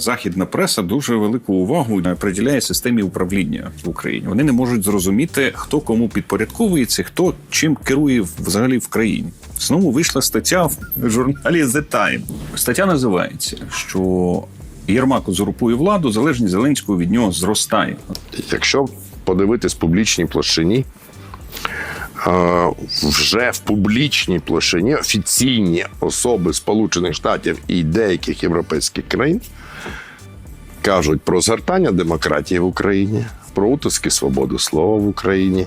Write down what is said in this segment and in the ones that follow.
Західна преса дуже велику увагу приділяє системі управління в Україні. Вони не можуть зрозуміти, хто кому підпорядковується, хто чим керує взагалі в країні. Знову вийшла стаття в журналі The Time. Стаття називається, що Єрмак узурпує владу, залежність Зеленського від нього зростає. Якщо подивитись публічній площині, е, вже в публічній площині офіційні особи Сполучених Штатів і деяких європейських країн кажуть про згортання демократії в Україні, про утиски свободи слова в Україні,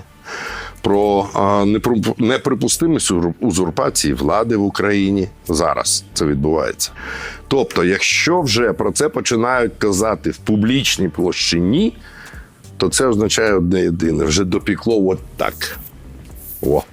про е, неприпустимість узурпації влади в Україні. Зараз це відбувається. Тобто, якщо вже про це починають казати в публічній площині, то це означає одне єдине: вже допікло от так. 我。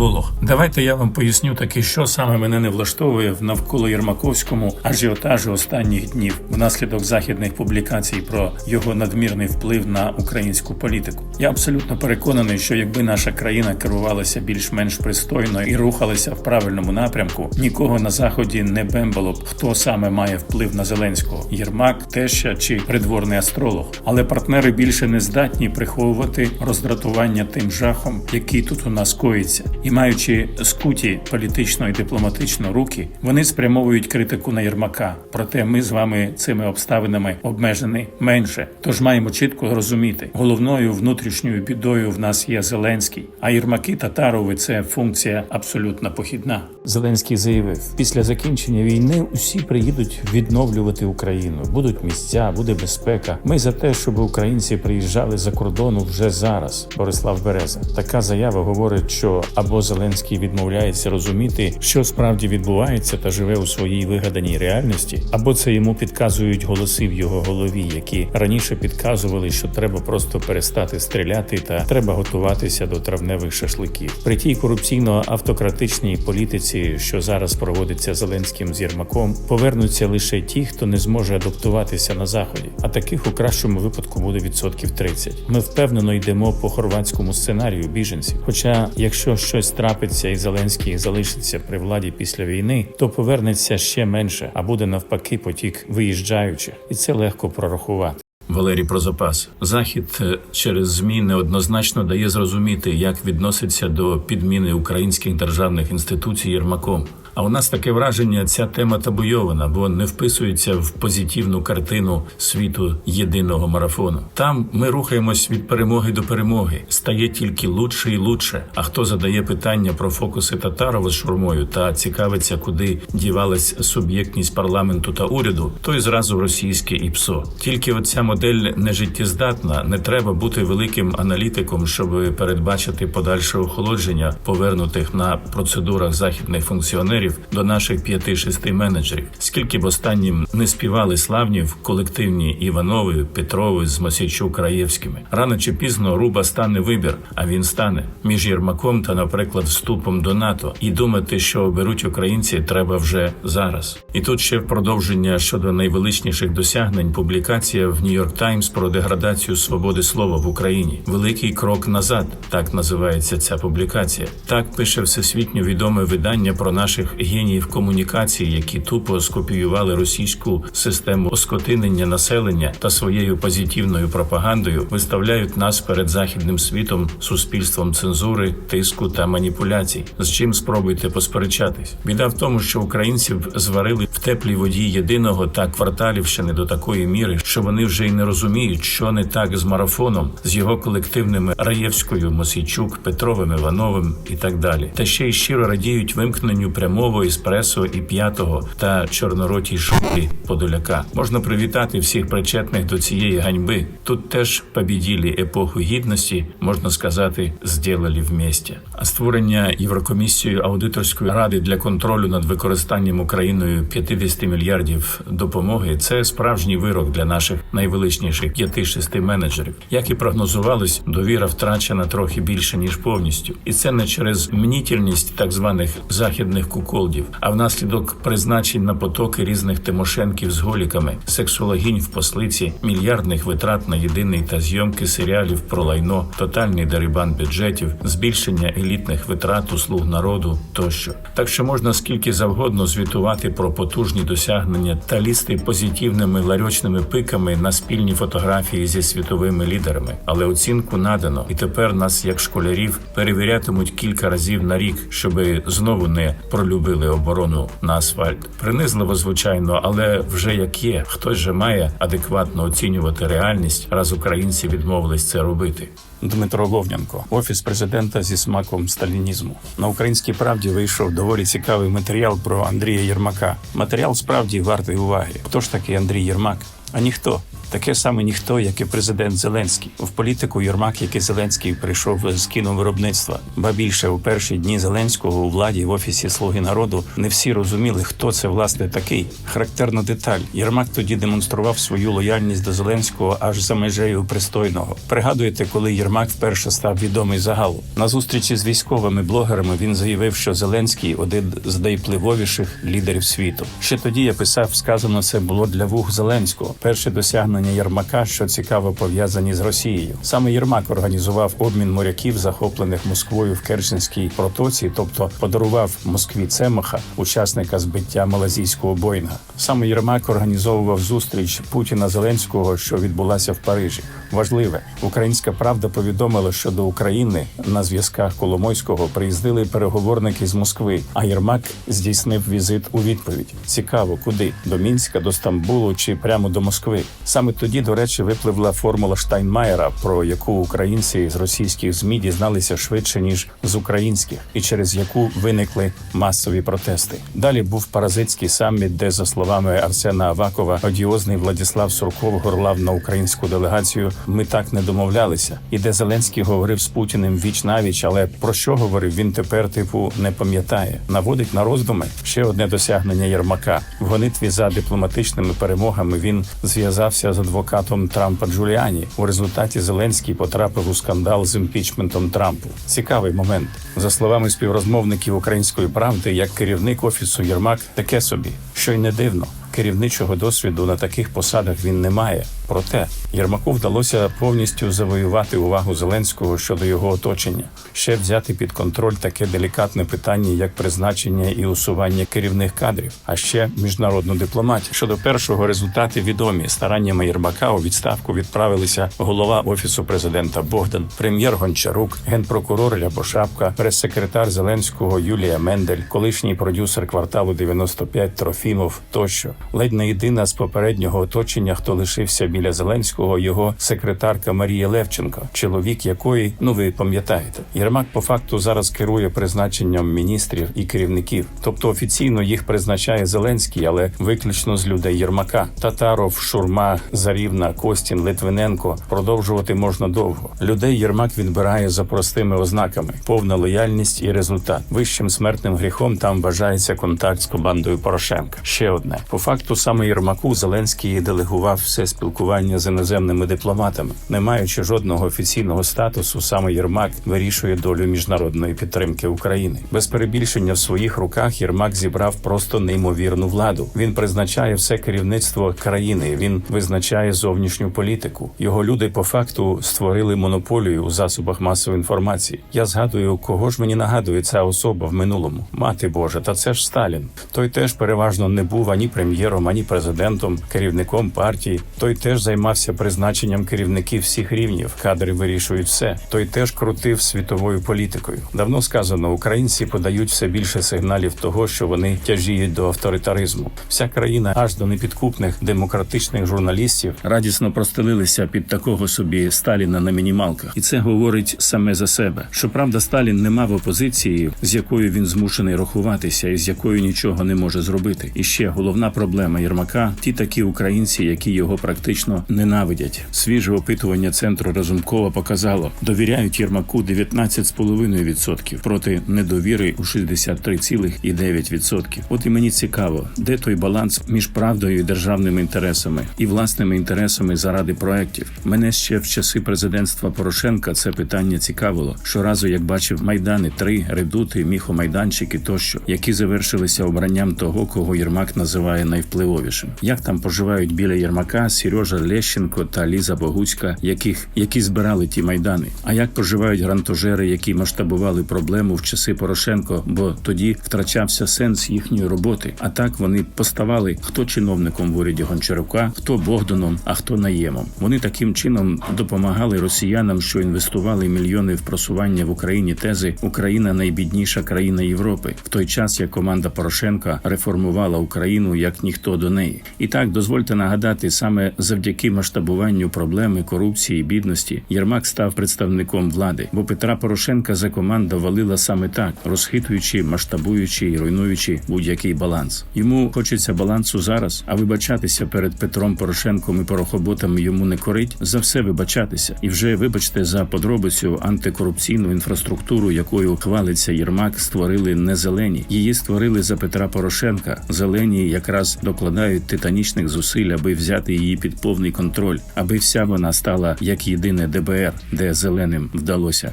Карволог, давайте я вам поясню таки, що саме мене не влаштовує в навколо Єрмаковському ажіотажі останніх днів внаслідок західних публікацій про його надмірний вплив на українську політику. Я абсолютно переконаний, що якби наша країна керувалася більш-менш пристойно і рухалася в правильному напрямку, нікого на заході не бембало б, хто саме має вплив на Зеленського Єрмак, теща чи придворний астролог. Але партнери більше не здатні приховувати роздратування тим жахом, який тут у нас коїться, і маючи скуті політично і дипломатично руки, вони спрямовують критику на Єрмака. Проте ми з вами цими обставинами обмежені менше. Тож маємо чітко розуміти, головною внутрішньою бідою в нас є Зеленський, а Єрмаки Татарови це функція абсолютно похідна. Зеленський заявив: після закінчення війни усі приїдуть відновлювати Україну. Будуть місця, буде безпека. Ми за те, щоб українці приїжджали за кордону вже зараз. Борислав Береза. Така заява говорить, що або Зеленський відмовляється розуміти, що справді відбувається, та живе у своїй вигаданій реальності, або це йому підказують голоси в його голові, які раніше підказували, що треба просто перестати стріляти та треба готуватися до травневих шашликів. При тій корупційно-автократичній політиці, що зараз проводиться Зеленським з Єрмаком, повернуться лише ті, хто не зможе адаптуватися на заході. А таких у кращому випадку буде відсотків 30. Ми впевнено йдемо по хорватському сценарію біженців. Хоча, якщо щось трапиться і Зеленський залишиться при владі після війни, то повернеться ще менше, а буде навпаки потік виїжджаючих, і це легко прорахувати. Валерій про запас. Захід е, через змі неоднозначно дає зрозуміти, як відноситься до підміни українських державних інституцій Єрмаком. А у нас таке враження, ця тема табуйована, бо не вписується в позитивну картину світу єдиного марафону. Там ми рухаємось від перемоги до перемоги. Стає тільки лучше і лучше. А хто задає питання про фокуси Татарова з шурмою та цікавиться, куди дівалась суб'єктність парламенту та уряду, той зразу російське ІПСО. Тільки оця модель не життєздатна. Не треба бути великим аналітиком, щоб передбачити подальше охолодження повернутих на процедурах західних функціонерів до наших п'яти-шести менеджерів. Скільки б останнім не співали славні в колективні Іванови, Петрови з Мосійчук Раєвськими. Рано чи пізно руба стане вибір, а він стане між Єрмаком та, наприклад, вступом до НАТО. І думати, що оберуть українці, треба вже зараз. І тут ще в продовження щодо найвеличніших досягнень публікація в Нью-Йорк Таймс про деградацію свободи слова в Україні. Великий крок назад, так називається ця публікація. Так пише всесвітньо відоме видання про наших геніїв комунікації, які тупо скопіювали російську систему оскотинення населення та своєю позитивною пропагандою виставляють нас перед західним світом, суспільством цензури, тиску та маніпуляцій. З чим спробуйте посперечатись? Біда в тому, що українців зварили в теплій воді єдиного та кварталівщини до такої міри, що вони вже й не розуміють, що не так з марафоном, з його колективними Раєвською, Мосійчук, Петровим, Івановим і так далі. Та ще й щиро радіють вимкненню прямого еспресо і п'ятого та чорноротій шуплі Подоляка. Можна привітати всіх причетних до цієї ганьби. Тут теж побіділі епоху гідності, можна сказати, зділили вместе. А створення Єврокомісією аудиторської ради для контролю над використанням Україною 50 мільярдів допомоги це справжній вирок для наших найвеличніших 5-6 менеджерів. Як і прогнозувалось, довіра втрачена трохи більше ніж повністю, і це не через мнітільність так званих західних куку Голдів, а внаслідок призначень на потоки різних Тимошенків з голіками, сексологінь в послиці, мільярдних витрат на єдиний та зйомки серіалів про лайно, тотальний дерибан бюджетів, збільшення елітних витрат услуг народу тощо. Так що можна скільки завгодно звітувати про потужні досягнення та лізти позитивними ларьочними пиками на спільні фотографії зі світовими лідерами, але оцінку надано, і тепер нас, як школярів, перевірятимуть кілька разів на рік, щоби знову не пролюбили оборону на асфальт. Принизливо, звичайно, але вже як є, хтось же має адекватно оцінювати реальність, раз українці відмовились це робити. Дмитро Ловнянко, офіс президента зі смаком сталінізму. На українській правді вийшов доволі цікавий матеріал про Андрія Єрмака. Матеріал справді вартий уваги. Хто ж такий Андрій Єрмак? А ніхто. Таке саме ніхто, як і президент Зеленський. В політику Єрмак, як і Зеленський, прийшов з кіновиробництва. Ба більше у перші дні Зеленського у владі в офісі Слуги народу не всі розуміли, хто це власне такий. Характерна деталь. Єрмак тоді демонстрував свою лояльність до Зеленського аж за межею пристойного. Пригадуєте, коли Єрмак вперше став відомий загалу на зустрічі з військовими блогерами. Він заявив, що Зеленський один з найвпливовіших лідерів світу. Ще тоді я писав, сказано це було для вух Зеленського. Перше досягнення Єрмака, що цікаво пов'язані з Росією. Саме Єрмак організував обмін моряків, захоплених Москвою в Керченській протоці, тобто подарував Москві Цемаха, учасника збиття малазійського Боїнга. Саме Єрмак організовував зустріч Путіна Зеленського, що відбулася в Парижі. Важливе, українська правда повідомила, що до України на зв'язках Коломойського приїздили переговорники з Москви. А Єрмак здійснив візит у відповідь. Цікаво, куди до Мінська, до Стамбулу чи прямо до Москви. Саме тоді, до речі, випливла формула Штайнмаєра, про яку українці з російських змі дізналися швидше ніж з українських, і через яку виникли масові протести. Далі був паразитський саміт, де, за словами Арсена Авакова, одіозний Владислав Сурков горлав на українську делегацію. Ми так не домовлялися. І де Зеленський говорив з Путіним віч навіч, але про що говорив він тепер, типу, не пам'ятає. Наводить на роздуми ще одне досягнення Єрмака в гонитві за дипломатичними перемогами. Він зв'язався з адвокатом Трампа Джуліані. У результаті Зеленський потрапив у скандал з імпічментом Трампу. Цікавий момент. За словами співрозмовників української правди, як керівник офісу Єрмак, таке собі, що й не дивно. Керівничого досвіду на таких посадах він не має. Проте Єрмаку вдалося повністю завоювати увагу Зеленського щодо його оточення, ще взяти під контроль таке делікатне питання, як призначення і усування керівних кадрів, а ще міжнародну дипломатію. Щодо першого результати відомі стараннями Єрмака у відставку відправилися голова офісу президента Богдан, прем'єр Гончарук, генпрокурор Рябошапка, прес-секретар Зеленського Юлія Мендель, колишній продюсер кварталу 95 Трофімов тощо. Ледь не єдина з попереднього оточення, хто лишився біля Зеленського, його секретарка Марія Левченко, чоловік якої, ну ви пам'ятаєте, Єрмак по факту зараз керує призначенням міністрів і керівників. Тобто офіційно їх призначає Зеленський, але виключно з людей Єрмака. Татаров, Шурма, Зарівна, Костін, Литвиненко продовжувати можна довго. Людей Єрмак відбирає за простими ознаками: повна лояльність і результат. Вищим смертним гріхом там вважається контакт з командою Порошенка. Ще одне по факту саме Єрмаку Зеленський делегував все спілкування з іноземними дипломатами, не маючи жодного офіційного статусу. Саме Єрмак вирішує долю міжнародної підтримки України. Без перебільшення в своїх руках Єрмак зібрав просто неймовірну владу. Він призначає все керівництво країни. Він визначає зовнішню політику. Його люди по факту створили монополію у засобах масової інформації. Я згадую, кого ж мені нагадує ця особа в минулому. Мати Божа, та це ж Сталін. Той теж переважно не був ані прем'єром, ані президентом, керівником партії. Той теж займався призначенням керівників всіх рівнів. Кадри вирішують все. Той теж крутив світовою політикою. Давно сказано, українці подають все більше сигналів того, що вони тяжіють до авторитаризму. Вся країна аж до непідкупних демократичних журналістів радісно простелилися під такого собі Сталіна на мінімалках, і це говорить саме за себе. Щоправда, Сталін не мав опозиції, з якою він змушений рахуватися, і з якою нічого не може зробити. І ще головна проблема. Проблема Єрмака ті такі українці, які його практично ненавидять. Свіже опитування центру Разумкова показало, довіряють Єрмаку 19,5% проти недовіри у 63,9%. От і мені цікаво, де той баланс між правдою і державними інтересами і власними інтересами заради проєктів. Мене ще в часи президентства Порошенка це питання цікавило. Щоразу, як бачив майдани, три редути, міхомайданчики тощо, які завершилися обранням того, кого Єрмак називає найвпливовішим. Як там поживають біля Єрмака Сережа Лещенко та Ліза Богуцька, яких які збирали ті майдани? А як поживають грантожери, які масштабували проблему в часи Порошенко, бо тоді втрачався сенс їхньої роботи. А так вони поставали хто чиновником в уряді Гончарука, хто Богданом, а хто наємом. Вони таким чином допомагали росіянам, що інвестували мільйони в просування в Україні тези Україна найбідніша країна Європи, в той час як команда Порошенка реформувала Україну як ніхто до неї. І так дозвольте нагадати, саме завдяки масштабуванню проблеми корупції бідності Єрмак став представником влади, бо Петра Порошенка за команда валила саме так, розхитуючи, масштабуючи і руйнуючи будь-який баланс. Йому хочеться балансу зараз, а вибачатися перед Петром Порошенком і порохоботами йому не корить. За все вибачатися, і вже вибачте за подробицю антикорупційну інфраструктуру, якою хвалиться Єрмак, створили не зелені. Її створили за Петра Порошенка. Зелені якраз докладають титанічних зусиль, аби взяти її під повний контроль, аби вся вона стала як єдине ДБР, де зеленим вдалося